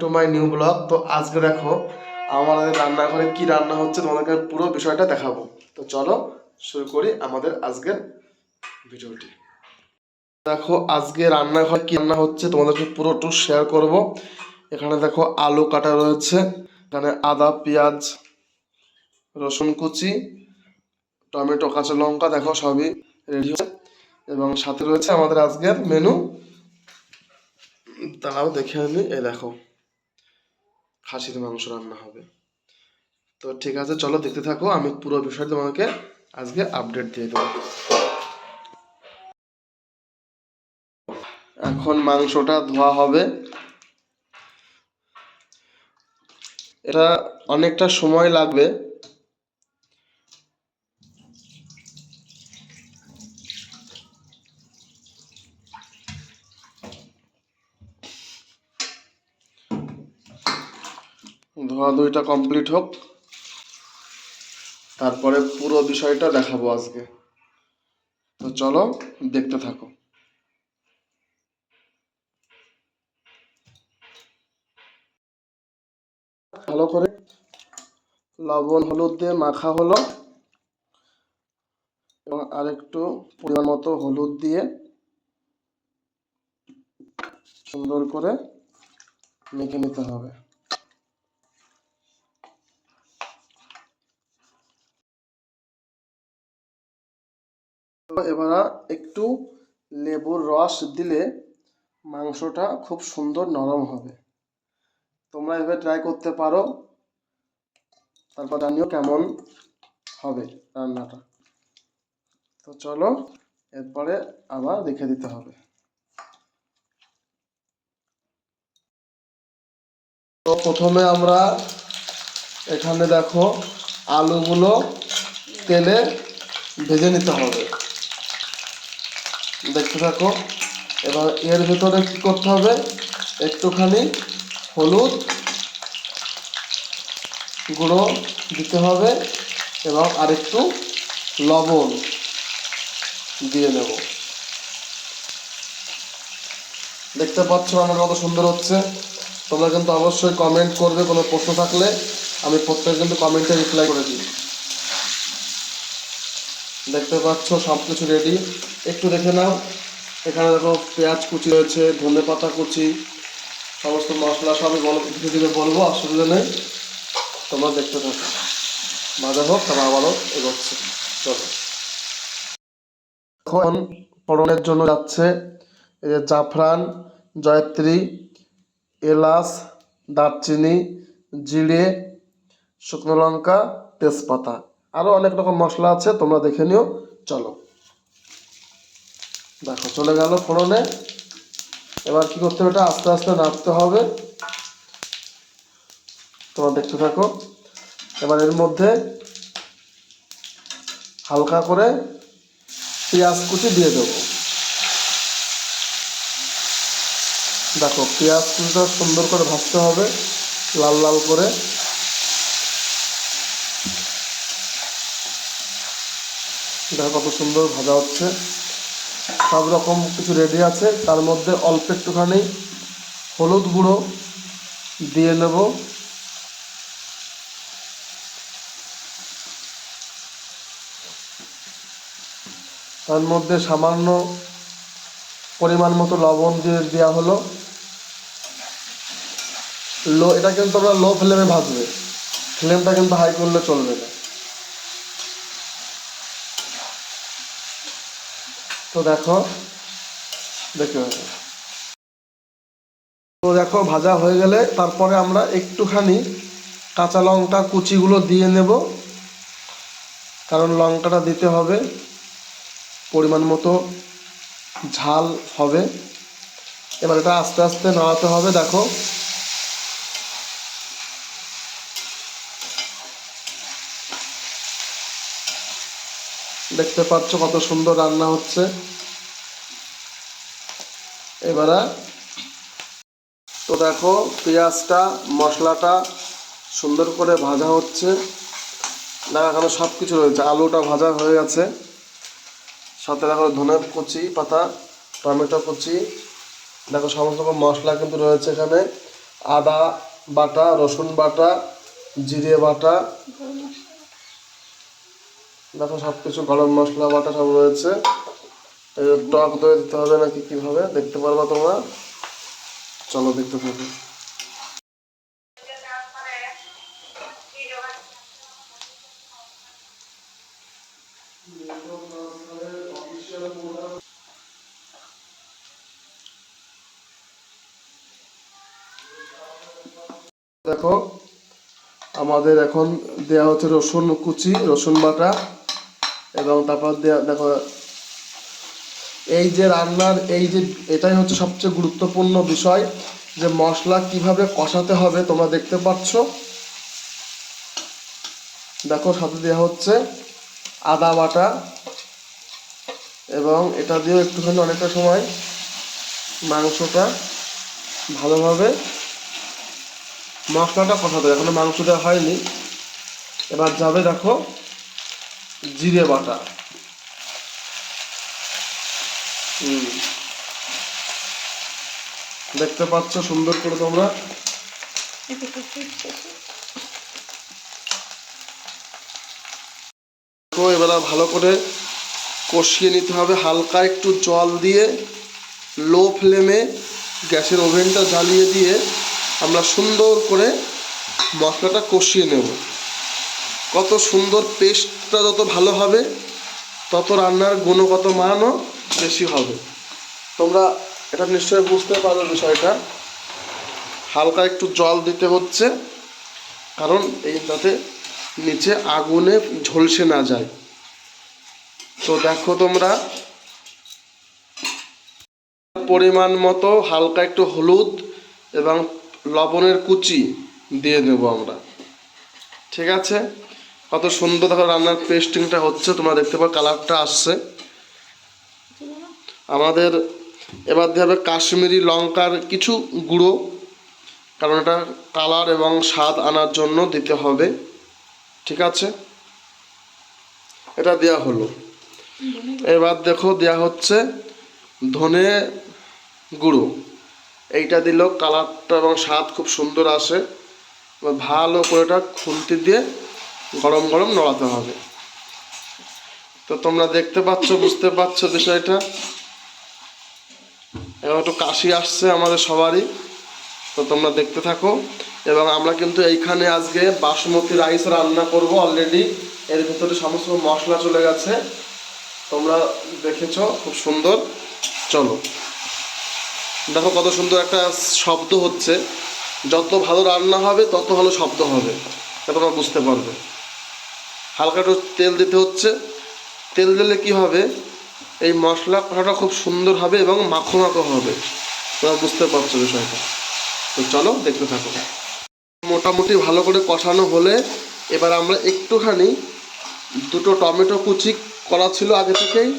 To my new blog তো আজকে দেখো আমাদের রান্নাঘরে কি রান্না হচ্ছে তোমাদেরকে পুরো বিষয়টা দেখাবো। তো চলো শুরু করি আমাদের আজকের ভিডিওটি। দেখো আজকে রান্নাঘরে কি রান্না হচ্ছে তোমাদেরকে পুরোটু শেয়ার করব। এখানে দেখো আলু কাটা রয়েছে, এখানে আদা, পেঁয়াজ, রসুন কুচি, টমেটো, কাঁচা লঙ্কা, দেখো সবই রেডি এবং সাথে রয়েছে আমাদের আজকের মেনু তারাও দেখে আমি এই দেখো। খাসির মাংস রান্না হবে। তো ঠিক আছে, চলো দেখতে থাকো, আমি পুরো বিষয়টা তোমাকে আজকে আপডেট দিয়ে দেবো। এখন মাংসটা ধোয়া হবে। এটা অনেকটা সময় লাগবে। ধোয়াধুয়িটা কমপ্লিট হোক। তারপরে পুরো বিষয়টা দেখাবো আজকে। তো চলো, দেখতে থাকো। ভালো করে লবণ হলুদ দিয়ে মাখা হলো এবং আরেকটু পরিমাণ মতো হলুদ দিয়ে সুন্দর করে মেখে নিতে হবে। এবার একটু লেবুর রস দিলে মাংসটা খুব সুন্দর নরম হবে। তোমরা এভাবে ট্রাই করতে পারো। তারপর জানিও কেমন হবে রান্নাটা। তো চলো, এরপরে আবার রেখে দিতে হবে। তো প্রথমে আমরা এখানে দেখো আলুগুলো তেলে ভেজে নিতে হবে। দেখতে থাকো। এবার এর ভিতরে কি করতে হবে? একটুখানি হলুদ গুঁড়ো দিতে হবে এবং আরেকটু লবণ দিয়ে নেব দেখতে পাচ্ছ আমার কত সুন্দর হচ্ছে। তোমরা কিন্তু অবশ্যই কমেন্ট করবে, কোনো প্রশ্ন থাকলে আমি প্রত্যেক কিন্তু কমেন্টে রিপ্লাই করে দিই। দেখতে পাচ্ছ সব কিছু রেডি একটু দেখে নাও। এখানে দেখো পেঁয়াজ কুচি রয়েছে, ধনে পাতা কুচি, সমস্ত মশলা সবই ধীরে ধীরে বলব, অসুবিধা নেই। তোমরা দেখতে থাকো। ভাজা হোক, তারপর আবারও এগোচ্ছে। চলো। এখন ফোড়নের জন্য যাচ্ছে এই যে জাফরান, জয়ত্রী, এলাচ, দারচিনি, জিরে, শুকনো লঙ্কা, তেজপাতা। আরও অনেক রকম মশলা আছে, তোমরা দেখে নিও। চলো। দেখো, চলে গেল ফোড়নে। এবার কি করতে হবে আস্তে আস্তে নাড়তে হবে। তোমরা দেখতে থাকো। এবার এর মধ্যে হালকা করে পেঁয়াজ কুচি দিয়ে দেবো। দেখো, পেঁয়াজ কুচিটা সুন্দর করে ভাজতে হবে, লাল লাল করে। দেখো কত সুন্দর ভাজা হচ্ছে। সব রকম কিছু রেডি আছে। তার মধ্যে অল্প একটুখানি হলুদ গুঁড়ো দিয়ে নেব। তার মধ্যে সামান্য পরিমাণ মতো লবণ দিয়ে দেওয়া হলো। লো এটা কিন্তু তোমরা লো ফ্লেমে ভাজবে। ফ্লেমটা কিন্তু হাই করলে চলবে না। তো দেখো, দেখতে পাবে তো দেখো, ভাজা হয়ে গেলে তারপরে আমরা একটুখানি কাঁচা লঙ্কা কুচিগুলো দিয়ে নেব। কারণ লঙ্কাটা দিতে হবে, পরিমাণ মতো ঝাল হবে। এবার এটা আস্তে আস্তে নাড়াতে হবে, দেখো। দেখতে পাচ্ছ কত সুন্দর রান্না হচ্ছে। এবারে তো দেখো পেঁয়াজটা, মশলাটা সুন্দর করে ভাজা হচ্ছে। দেখো এখানে সব কিছু রয়েছে, আলুটা ভাজা হয়ে গেছে। সাথে দেখো ধনে কুচি পাতা, টমেটো কুচি। দেখো সমস্ত রকম মশলা কিন্তু রয়েছে এখানে। আদা বাটা, রসুন বাটা, জিরে বাটা দেখো সব কিছু গরম মশলা, বাটা সব রয়েছে। টক দই দিতে হবে নাকি কীভাবে? দেখতে পারবা তোমরা? চলো দেখতে থাকো। দেখো, আমাদের এখন দেয়া হচ্ছে রসুন কুচি, রসুন বাটা। এবং তারপর দেখো, এই যে রান্নার, এই যে, এটাই হচ্ছে সবচেয়ে গুরুত্বপূর্ণ বিষয় যে মশলা কীভাবে কষাতে হবে, তোমরা দেখতে পাচ্ছ। দেখো, সাথে দেওয়া হচ্ছে আদা বাটা এবং এটা দিয়েও একটুখানি অনেকটা সময় মাংসটা ভালোভাবে মশলাটা কষাতে এখনও মাংস দেওয়া হয়নি। এবার যাবে, দেখো জিরে বাটা। দেখতে পাচ্ছ সুন্দর করে তোমরা। এবার ভালো করে কষিয়ে নিতে হবে হালকা একটু জল দিয়ে, লো ফ্লেমে গ্যাসের ওভেনটা জ্বালিয়ে দিয়ে আমরা সুন্দর করে মশলাটা কষিয়ে নেব। কত সুন্দর পেস্টটা যত ভালো হবে, তত রান্নার গুণগত মানও বেশি হবে। তোমরা এটা নিশ্চয়ই বুঝতে পারো বিষয়টা। হালকা একটু জল দিতে হচ্ছে, কারণ এই যাতে নিচে আগুনে ঝলসে না যায়। তো দেখো তোমরা, পরিমাণ মতো হালকা একটু হলুদ এবং লবণের কুচি দিয়ে দেবো আমরা। ঠিক আছে? কত সুন্দর দেখো রান্নার পেস্টিংটা হচ্ছে, তোমরা দেখতে পাও কালারটা আসছে। আমাদের এবার দিয়ে হবে কাশ্মীরি লঙ্কার কিছু গুঁড়ো, কারণ এটা কালার এবং স্বাদ আনার জন্য দিতে হবে। ঠিক আছে? এটা দেওয়া হলো। এবার দেখো দেওয়া হচ্ছে ধনে গুঁড়ো। এইটা দিলেও কালারটা এবং স্বাদ খুব সুন্দর আসে। ভালো করে এটা খুন্তি দিয়ে গরম গরম নড়াতে হবে। তো তোমরা দেখতে পাচ্ছ, বুঝতে পারছ বিষয়টা? এবার একটু কাশি আসছে আমাদের সবারই। তো তোমরা দেখতে থাকো। এবং আমরা কিন্তু এইখানে আজকে বাসমতি রাইস রান্না করব অলরেডি এর ভিতরে সমস্ত মশলা চলে গেছে। তোমরা দেখেছ, খুব সুন্দর। চলো। দেখো কত সুন্দর একটা শব্দ হচ্ছে। যত ভালো রান্না হবে, তত ভালো শব্দ হবে। তোমরা বুঝতে পারবে। হালকা একটু তেল দিতে হচ্ছে। তেল দিলে কি হবে? এই মশলা কষাটা খুব সুন্দর হবে এবং মাখো মাখো হবে। তোমরা বুঝতে পারছ বিষয়টা। তো চলো দেখতে থাকো। মোটামুটি ভালো করে কষানো হলে এবার আমরা একটুখানি দুটো টমেটো কুচি করা ছিল আগে থেকেই,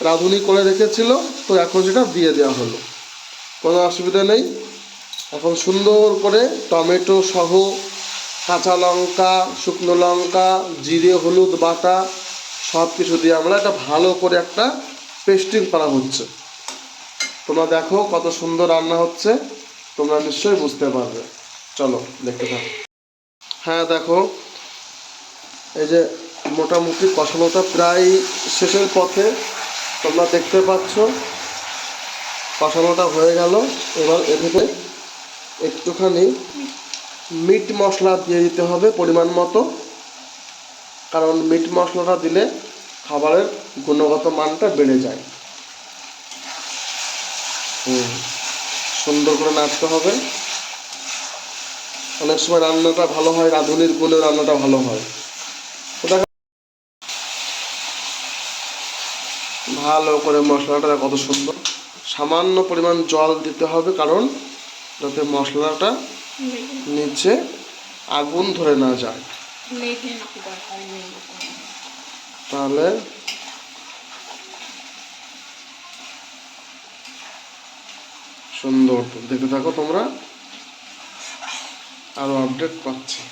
রাঁধুনি করে রেখেছিল, তো এখন সেটা দিয়ে দেওয়া হলো। কোনো অসুবিধা নেই। এখন সুন্দর করে টমেটো সহ কাঁচা লঙ্কা, শুকনো লঙ্কা, জিরে, হলুদ বাটা সব কিছু দিয়ে আমরা একটা ভালো করে একটা পেস্টিং করা হচ্ছে। তোমরা দেখো কত সুন্দর রান্না হচ্ছে, তোমরা নিশ্চয়ই বুঝতে পারবে। চলো, দেখতে থাকো। হ্যাঁ দেখো, এই যে মোটামুটি কষানোটা প্রায় শেষের পথে তোমরা দেখতে পাচ্ছ। কষানোটা হয়ে গেল, এবার এদিকে একটুখানি মিট মশলা দিয়ে দিতে হবে পরিমাণ মতো। কারণ মিট মশলাটা দিলে খাবারের গুণগত মানটা বেড়ে যায়। হুম, সুন্দর করে নাড়তে হবে। অনেক সময় রান্নাটা ভালো হয়, রাঁধুনির গুণে রান্নাটা ভালো হয়। ভালো করে মশলাটা কত সুন্দর। সামান্য পরিমাণ জল দিতে হবে কারণ যাতে মশলাটা নিচে আগুন ধরে না যায়। তাহলে সুন্দর দেখে থাকো তোমরা। আরও আপডেট পাচ্ছি।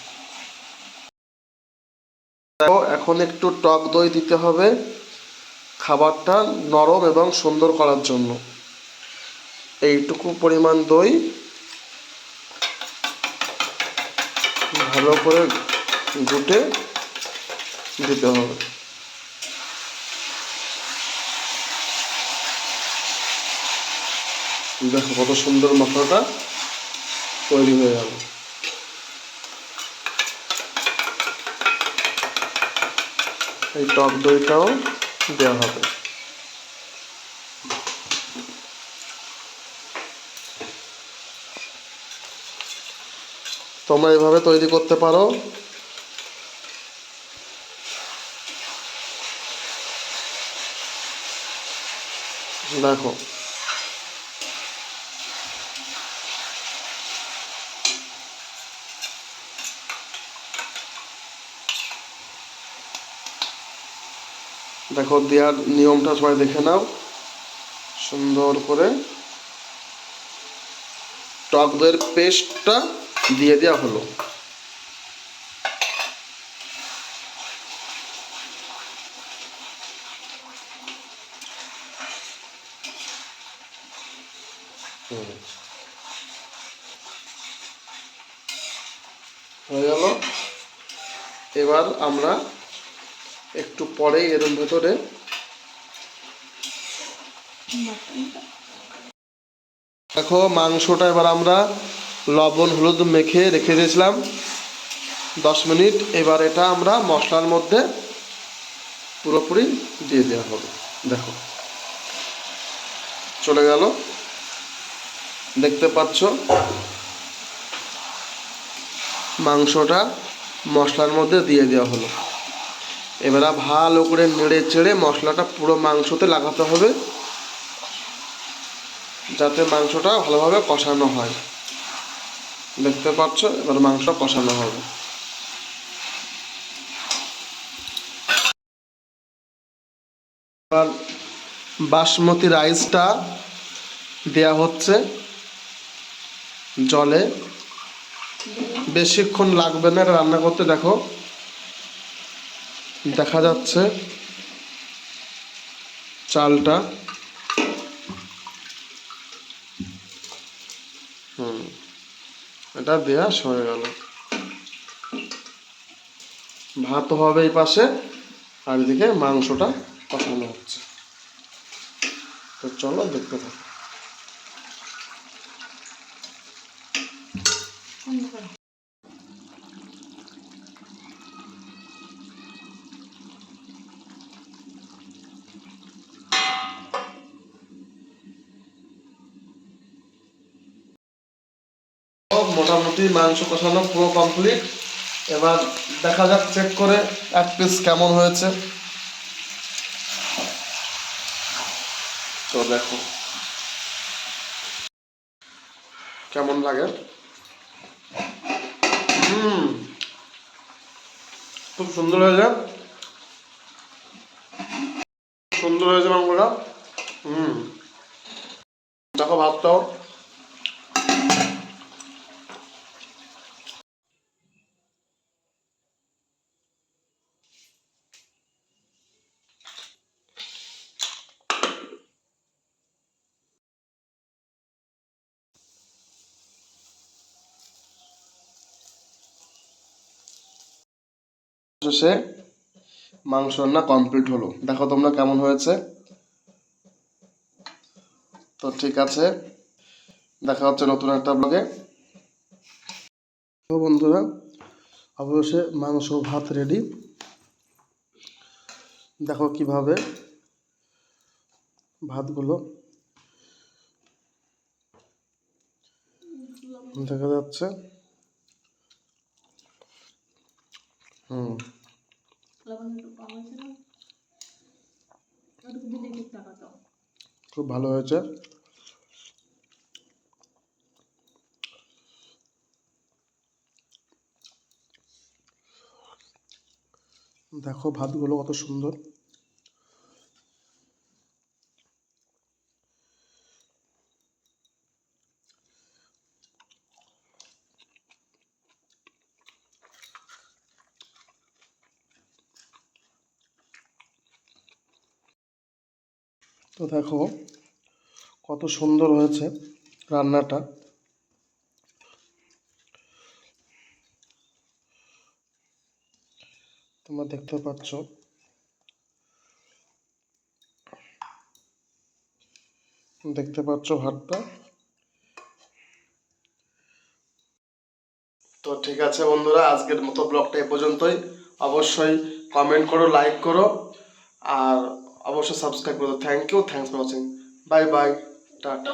দেখো, এখন একটু টক দই দিতে হবে। খাবারটা নরম এবং সুন্দর করার জন্য। এইটুকু পরিমাণ দই। ভালো করে গুটে দিতে হবে। দেখো কত সুন্দর মশলাটা তৈরি হয়ে গেল। এই টক দইটাও দেওয়া হবে। তোমরা এভাবে তৈরি করতে পারো। দেখো। দেখো, দেওয়ার নিয়মটা সবাই দেখে নাও। সুন্দর করে। টক দইয়ের পেস্টটা দিয়ে দেওয়া হলো। হয়ে গেল। এবার আমরা একটু পরেই এর ভেতরে দেখো মাংসটা এবার আমরা লবণ, হলুদ মেখে রেখে দিয়েছিলাম। দশ মিনিট। এবার এটা আমরা মশলার মধ্যে পুরোপুরি দিয়ে দেওয়া হবে। দেখো। চলে গেল। দেখতে পাচ্ছ? মাংসটা মশলার মধ্যে দিয়ে দেওয়া হলো। এবারে ভালো করে নেড়ে চেড়ে মশলাটা পুরো মাংসতে লাগাতে হবে। যাতে মাংসটা ভালোভাবে কষানো হয়। দেখতে পাচ্ছ, এবার মাংস কষানো হবে। এবার বাসমতি রাইসটা দেয়া হচ্ছে জলে। বেশিক্ষণ লাগবে না রান্না করতে, দেখো। দেখা যাচ্ছে চালটা। এটা দেয়া হয়ে গেল। ভাত হবে এই পাশে, আর এদিকে মাংসটা কষানো হচ্ছে। তো চলো দেখতে থাকো। মোটামুটি মাংস কষানো পুরো কমপ্লিট এবার দেখা যাক চেক করে এক পিস কেমন হয়েছে। তো দেখো। কেমন লাগে? হুম। খুব সুন্দর হয়েছে। সুন্দর হয়েছে মাংসটা। হুম। দেখো ভাতটাও। শেষে মাংস রান্না কমপ্লিট হলো। দেখো তোমরা কেমন হয়েছে? তো ঠিক আছে, দেখা হচ্ছে নতুন একটা ব্লগে তো বন্ধুরা অবশ্যই মাংস ভাত রেডি দেখো কীভাবে ভাতগুলো দেখা যাচ্ছে। হুম। লবণ একটু কম খুব ভালো হয়েছে। দেখো ভাতগুলো কত সুন্দর। দেখো কত সুন্দর হয়েছে রান্নাটা। তোমরা দেখতে পাচ্ছ। দেখতে পাচ্ছ ভাতটা। তো ঠিক আছে বন্ধুরা, আজকের মতো ব্লগটা এ পর্যন্তই। অবশ্যই কমেন্ট করো লাইক করো, আর অবশ্যই সাবস্ক্রাইব করো thank you thanks for watching bye bye tata.